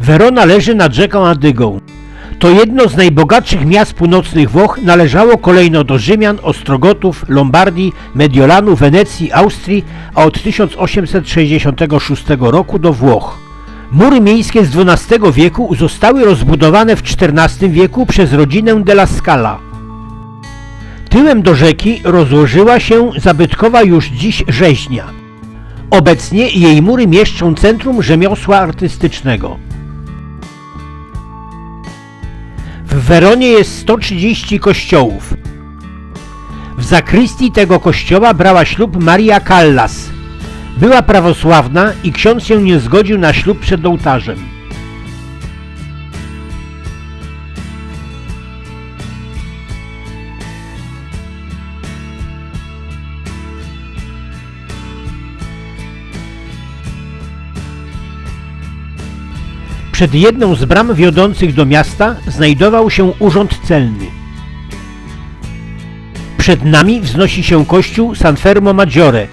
Verona leży nad rzeką Adygą. To jedno z najbogatszych miast północnych Włoch należało kolejno do Rzymian, Ostrogotów, Lombardii, Mediolanu, Wenecji, Austrii, a od 1866 roku do Włoch. Mury miejskie z XII wieku zostały rozbudowane w XIV wieku przez rodzinę della Scala. Tyłem do rzeki rozłożyła się zabytkowa już dziś rzeźnia. Obecnie jej mury mieszczą centrum rzemiosła artystycznego. W Weronie jest 130 kościołów. W zakrystii tego kościoła brała ślub Maria Callas. Była prawosławna i ksiądz się nie zgodził na ślub przed ołtarzem. Przed jedną z bram wiodących do miasta znajdował się urząd celny. Przed nami wznosi się kościół San Fermo Maggiore.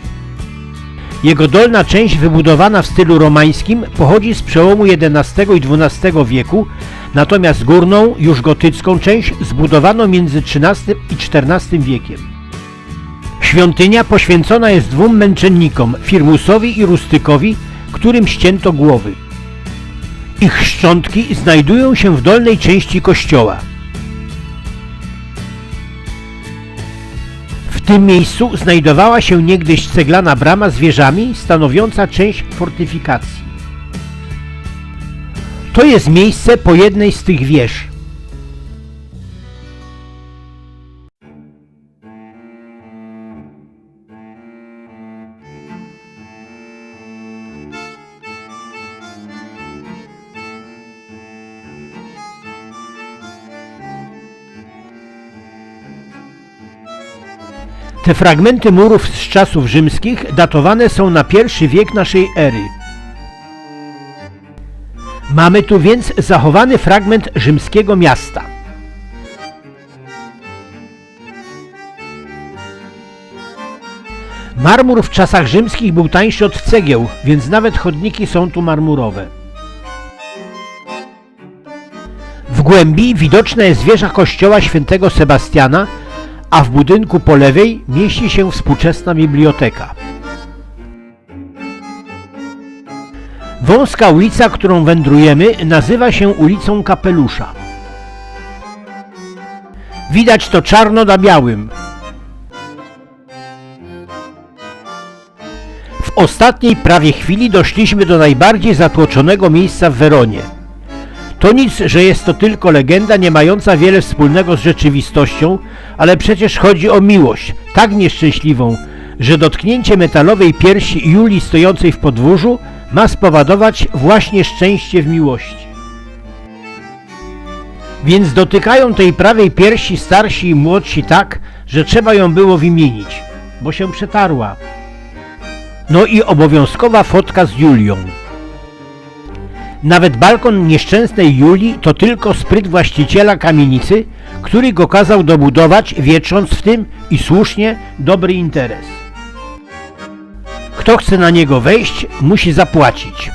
Jego dolna część wybudowana w stylu romańskim pochodzi z przełomu XI i XII wieku, natomiast górną, już gotycką część zbudowano między XIII i XIV wiekiem. Świątynia poświęcona jest dwóm męczennikom, Firmusowi i Rustykowi, którym ścięto głowy. Ich szczątki znajdują się w dolnej części kościoła. W tym miejscu znajdowała się niegdyś ceglana brama z wieżami stanowiąca część fortyfikacji. To jest miejsce po jednej z tych wież. Te fragmenty murów z czasów rzymskich datowane są na pierwszy wiek naszej ery. Mamy tu więc zachowany fragment rzymskiego miasta. Marmur w czasach rzymskich był tańszy od cegieł, więc nawet chodniki są tu marmurowe. W głębi widoczna jest wieża kościoła świętego Sebastiana, a w budynku po lewej mieści się współczesna biblioteka. Wąska ulica, którą wędrujemy, nazywa się ulicą Kapelusza. Widać to czarno na białym. W ostatniej prawie chwili doszliśmy do najbardziej zatłoczonego miejsca w Weronie. To nic, że jest to tylko legenda nie mająca wiele wspólnego z rzeczywistością, ale przecież chodzi o miłość, tak nieszczęśliwą, że dotknięcie metalowej piersi Julii stojącej w podwórzu ma spowodować właśnie szczęście w miłości. Więc dotykają tej prawej piersi starsi i młodsi tak, że trzeba ją było wymienić, bo się przetarła. No i obowiązkowa fotka z Julią. Nawet balkon nieszczęsnej Julii to tylko spryt właściciela kamienicy, który go kazał dobudować, wiecząc w tym i słusznie dobry interes. Kto chce na niego wejść, musi zapłacić.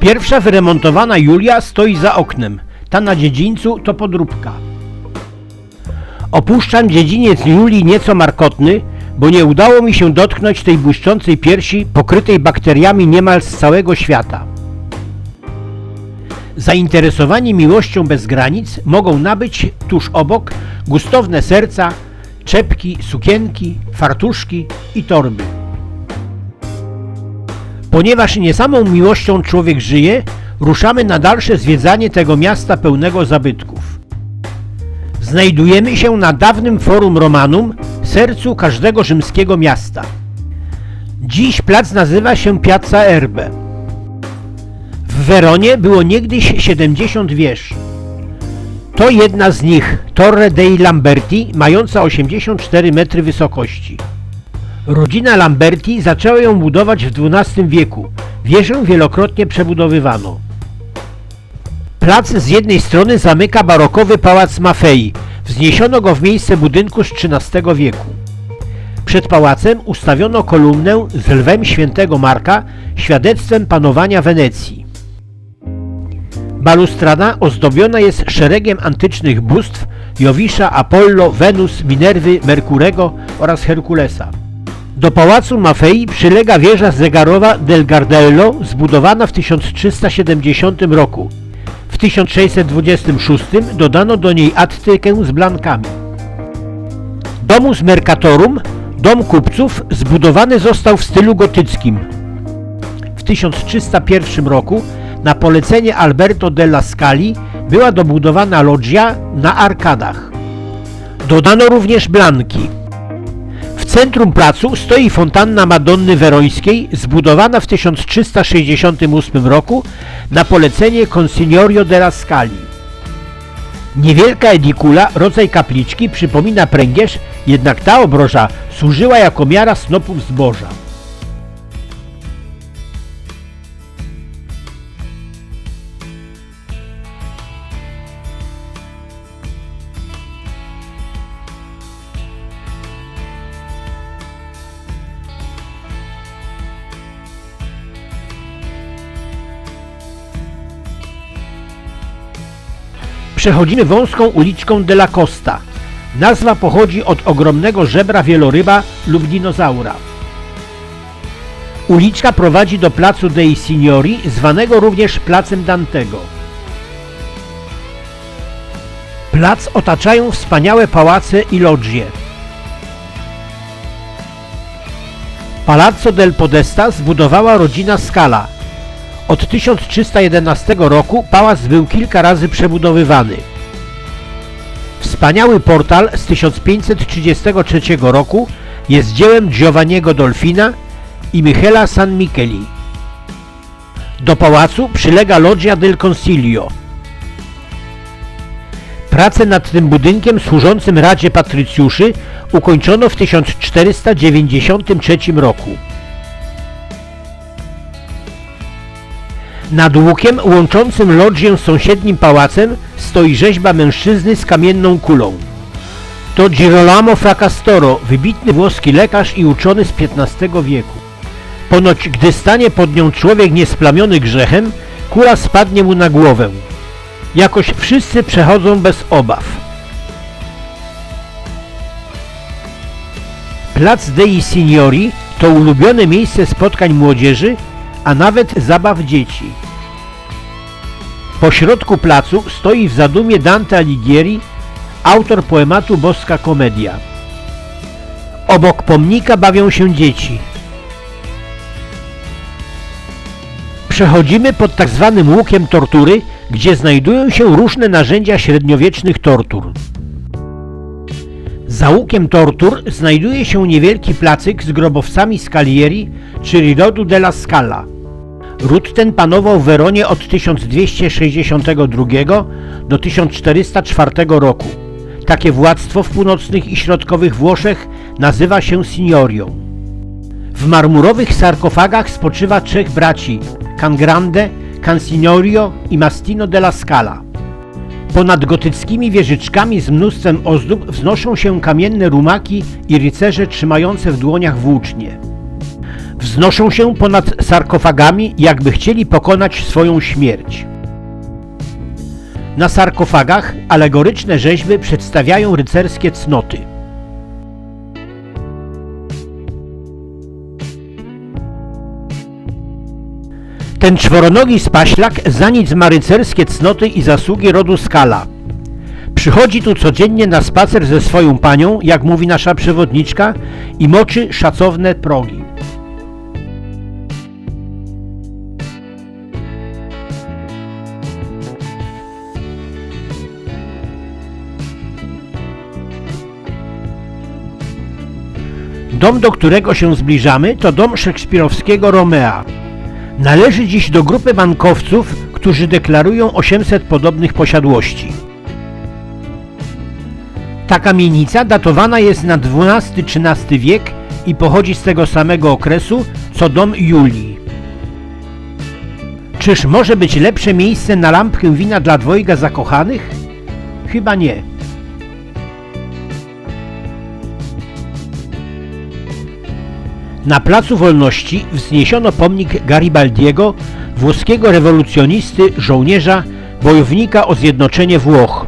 Pierwsza wyremontowana Julia stoi za oknem. Ta na dziedzińcu to podróbka. Opuszczam dziedziniec Julii nieco markotny, bo nie udało mi się dotknąć tej błyszczącej piersi pokrytej bakteriami niemal z całego świata. Zainteresowani miłością bez granic mogą nabyć tuż obok gustowne serca, czepki, sukienki, fartuszki i torby. Ponieważ nie samą miłością człowiek żyje, ruszamy na dalsze zwiedzanie tego miasta pełnego zabytków. Znajdujemy się na dawnym Forum Romanum, sercu każdego rzymskiego miasta. Dziś plac nazywa się Piazza Erbe. Weronie było niegdyś 70 wież. To jedna z nich, Torre dei Lamberti, mająca 84 metry wysokości. Rodzina Lamberti zaczęła ją budować w XII wieku. Wieżę wielokrotnie przebudowywano. Plac z jednej strony zamyka barokowy pałac Maffei. Wzniesiono go w miejsce budynku z XIII wieku. Przed pałacem ustawiono kolumnę z lwem świętego Marka, świadectwem panowania Wenecji. Balustrada ozdobiona jest szeregiem antycznych bóstw Jowisza, Apollo, Wenus, Minerwy, Merkurego oraz Herkulesa. Do pałacu Maffei przylega wieża zegarowa del Gardello zbudowana w 1370 roku. W 1626 dodano do niej attykę z blankami. Domus Mercatorum, dom kupców, zbudowany został w stylu gotyckim. W 1301 roku na polecenie Alberto della Scali była dobudowana loggia na arkadach. Dodano również blanki. W centrum placu stoi fontanna Madonny Werońskiej, zbudowana w 1368 roku na polecenie Consignorio della Scali. Niewielka edikula, rodzaj kapliczki, przypomina pręgierz, jednak ta obroża służyła jako miara snopów zboża. Przechodzimy wąską uliczką de la Costa. Nazwa pochodzi od ogromnego żebra wieloryba lub dinozaura. Uliczka prowadzi do placu dei Signori, zwanego również placem Dantego. Plac otaczają wspaniałe pałace i loggie. Palazzo del Podesta zbudowała rodzina Scala. Od 1311 roku pałac był kilka razy przebudowywany. Wspaniały portal z 1533 roku jest dziełem Giovanniego Dolfina i Michela San Micheli. Do pałacu przylega Loggia del Consiglio. Prace nad tym budynkiem służącym Radzie Patrycjuszy ukończono w 1493 roku. Nad łukiem łączącym lodżię z sąsiednim pałacem stoi rzeźba mężczyzny z kamienną kulą. To Girolamo Fracastoro, wybitny włoski lekarz i uczony z XV wieku. Ponoć gdy stanie pod nią człowiek niesplamiony grzechem, kula spadnie mu na głowę. Jakoś wszyscy przechodzą bez obaw. Plac Dei Signori to ulubione miejsce spotkań młodzieży, a nawet zabaw dzieci. Po środku placu stoi w zadumie Dante Alighieri, autor poematu Boska Komedia. Obok pomnika bawią się dzieci. Przechodzimy pod tak zwanym łukiem tortury, gdzie znajdują się różne narzędzia średniowiecznych tortur. Za łukiem tortur znajduje się niewielki placyk z grobowcami Scalieri, czyli rodu della Scala. Ród ten panował w Weronie od 1262 do 1404 roku. Takie władztwo w północnych i środkowych Włoszech nazywa się signorią. W marmurowych sarkofagach spoczywa trzech braci Can Grande, Can Signorio i Mastino della Scala. Ponad gotyckimi wieżyczkami z mnóstwem ozdób wznoszą się kamienne rumaki i rycerze trzymające w dłoniach włócznie. Wznoszą się ponad sarkofagami, jakby chcieli pokonać swoją śmierć. Na sarkofagach alegoryczne rzeźby przedstawiają rycerskie cnoty. Ten czworonogi spaślak za nic ma rycerskie cnoty i zasługi rodu Skala. Przychodzi tu codziennie na spacer ze swoją panią, jak mówi nasza przewodniczka, i moczy szacowne progi. Dom, do którego się zbliżamy, to dom szekspirowskiego Romea. Należy dziś do grupy bankowców, którzy deklarują 800 podobnych posiadłości. Ta kamienica datowana jest na XII-XIII wiek i pochodzi z tego samego okresu co dom Julii. Czyż może być lepsze miejsce na lampkę wina dla dwojga zakochanych? Chyba nie. Na Placu Wolności wzniesiono pomnik Garibaldiego, włoskiego rewolucjonisty, żołnierza, bojownika o zjednoczenie Włoch.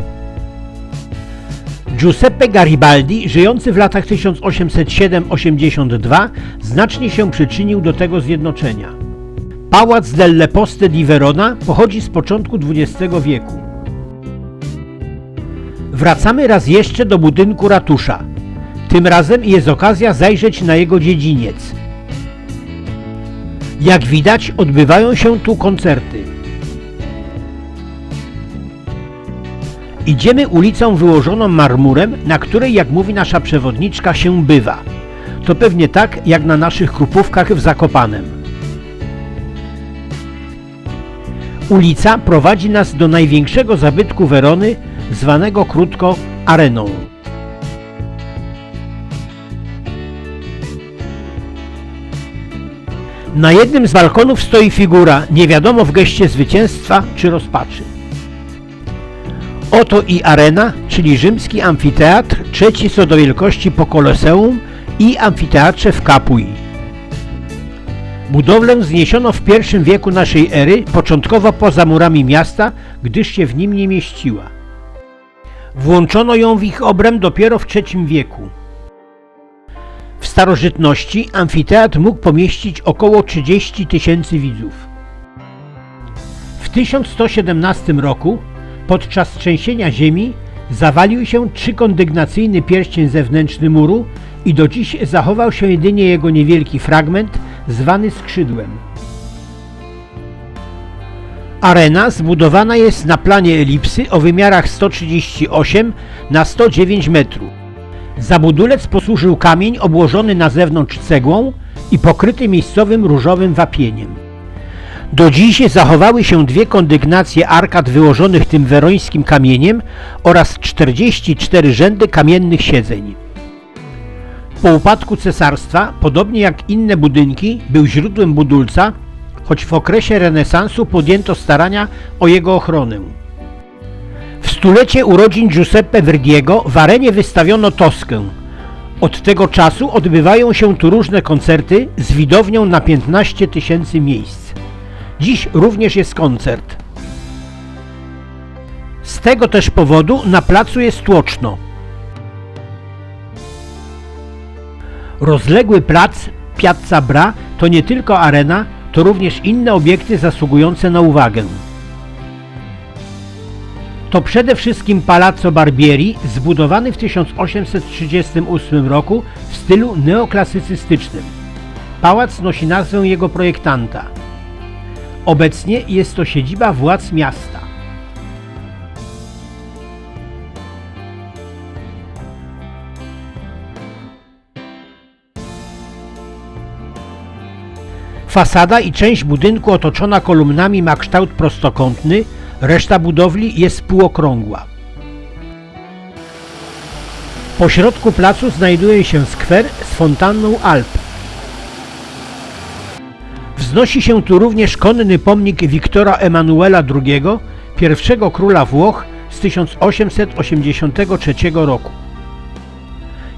Giuseppe Garibaldi, żyjący w latach 1807-82, znacznie się przyczynił do tego zjednoczenia. Pałac delle Poste di Verona pochodzi z początku XX wieku. Wracamy raz jeszcze do budynku ratusza. Tym razem jest okazja zajrzeć na jego dziedziniec. Jak widać, odbywają się tu koncerty. Idziemy ulicą wyłożoną marmurem, na której, jak mówi nasza przewodniczka, się bywa. To pewnie tak, jak na naszych krupówkach w Zakopanem. Ulica prowadzi nas do największego zabytku Werony, zwanego krótko Areną. Na jednym z balkonów stoi figura, nie wiadomo w geście zwycięstwa czy rozpaczy. Oto i arena, czyli rzymski amfiteatr, trzeci co do wielkości po Koloseum i amfiteatrze w Capui. Budowlę wzniesiono w I wieku naszej ery, początkowo poza murami miasta, gdyż się w nim nie mieściła. Włączono ją w ich obręb dopiero w III wieku. Starożytności amfiteatr mógł pomieścić około 30 tysięcy widzów. W 1117 roku, podczas trzęsienia ziemi, zawalił się trzykondygnacyjny pierścień zewnętrzny muru i do dziś zachował się jedynie jego niewielki fragment, zwany skrzydłem. Arena zbudowana jest na planie elipsy o wymiarach 138 na 109 metrów. Za budulec posłużył kamień obłożony na zewnątrz cegłą i pokryty miejscowym różowym wapieniem. Do dziś zachowały się dwie kondygnacje arkad wyłożonych tym werońskim kamieniem oraz 44 rzędy kamiennych siedzeń. Po upadku cesarstwa, podobnie jak inne budynki, był źródłem budulca, choć w okresie renesansu podjęto starania o jego ochronę. Stulecie urodzin Giuseppe Verdiego w arenie wystawiono Toskę. Od tego czasu odbywają się tu różne koncerty z widownią na 15 tysięcy miejsc. Dziś również jest koncert. Z tego też powodu na placu jest tłoczno. Rozległy plac Piazza Bra to nie tylko arena, to również inne obiekty zasługujące na uwagę. To przede wszystkim Palazzo Barbieri, zbudowany w 1838 roku w stylu neoklasycystycznym. Pałac nosi nazwę jego projektanta. Obecnie jest to siedziba władz miasta. Fasada i część budynku otoczona kolumnami ma kształt prostokątny, reszta budowli jest półokrągła. Po środku placu znajduje się skwer z fontanną Alp. Wznosi się tu również konny pomnik Wiktora Emanuela II, pierwszego króla Włoch z 1883 roku.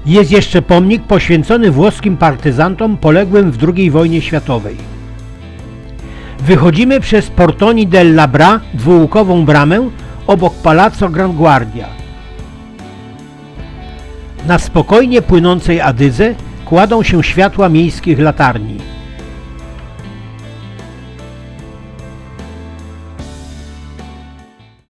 Jest jeszcze pomnik poświęcony włoskim partyzantom poległym w II wojnie światowej. Wychodzimy przez Portoni della Bra, dwułukową bramę, obok Palazzo Gran Guardia. Na spokojnie płynącej Adydze kładą się światła miejskich latarni.